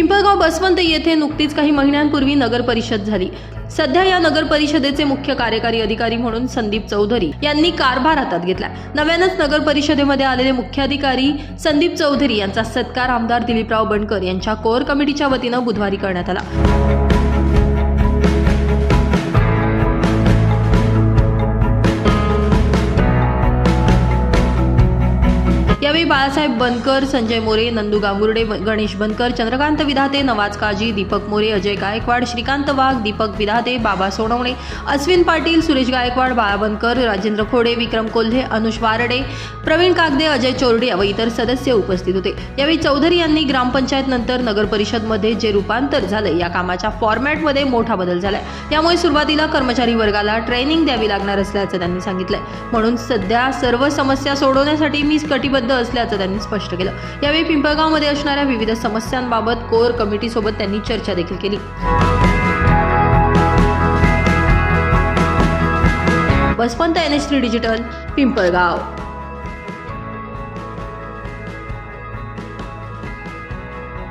पिंपळगाव बसवंत येथे नुकतीच काही महिन्यांपूर्वी नगर परिषद झाली. सध्या या नगर परिषदेचे मुख्य कार्यकारी अधिकारी म्हणून संदीप चौधरी यांनी कारभार हातात घेतला. नव्यानच नगर परिषदेमध्ये आलेले मुख्याधिकारी संदीप चौधरी यांचा सत्कार आमदार दिलीपराव बनकर यांच्या कोर कमिटीच्या वतीनं बुधवारी करण्यात आला. यावेळी बाळासाहेब बनकर संजय मोरे नंदू गांगुर्डे गणेश बनकर चंद्रकांत विधाते नवाज काजी दीपक मोरे अजय गायकवाड श्रीकांत वाघ दीपक विधाते बाबा सोनवणे अश्विन पाटील सुरेश गायकवाड बाळा बनकर राजेंद्र खोडे विक्रम कोल्हे अनुष वारडे प्रवीण कागदे अजय चोरडे व इतर सदस्य उपस्थित होते. यावेळी चौधरी यांनी ग्रामपंचायत नंतर नगर परिषदमध्ये जे रूपांतर झालं या कामाच्या फॉर्मॅटमध्ये मोठा बदल झालाय. त्यामुळे सुरुवातीला कर्मचारी वर्गाला ट्रेनिंग द्यावी लागणार असल्याचं त्यांनी सांगितलंय. म्हणून सध्या सर्व समस्या सोडवण्यासाठी मी कटिबद्ध असल्याचं त्यांनी स्पष्ट केलं. यावेळी पिंपळगावमध्ये असणाऱ्या विविध समस्यांबाबत कोर कमिटीसोबत त्यांनी चर्चा देखील केली. Baswant N H three digital Pimpalgaon.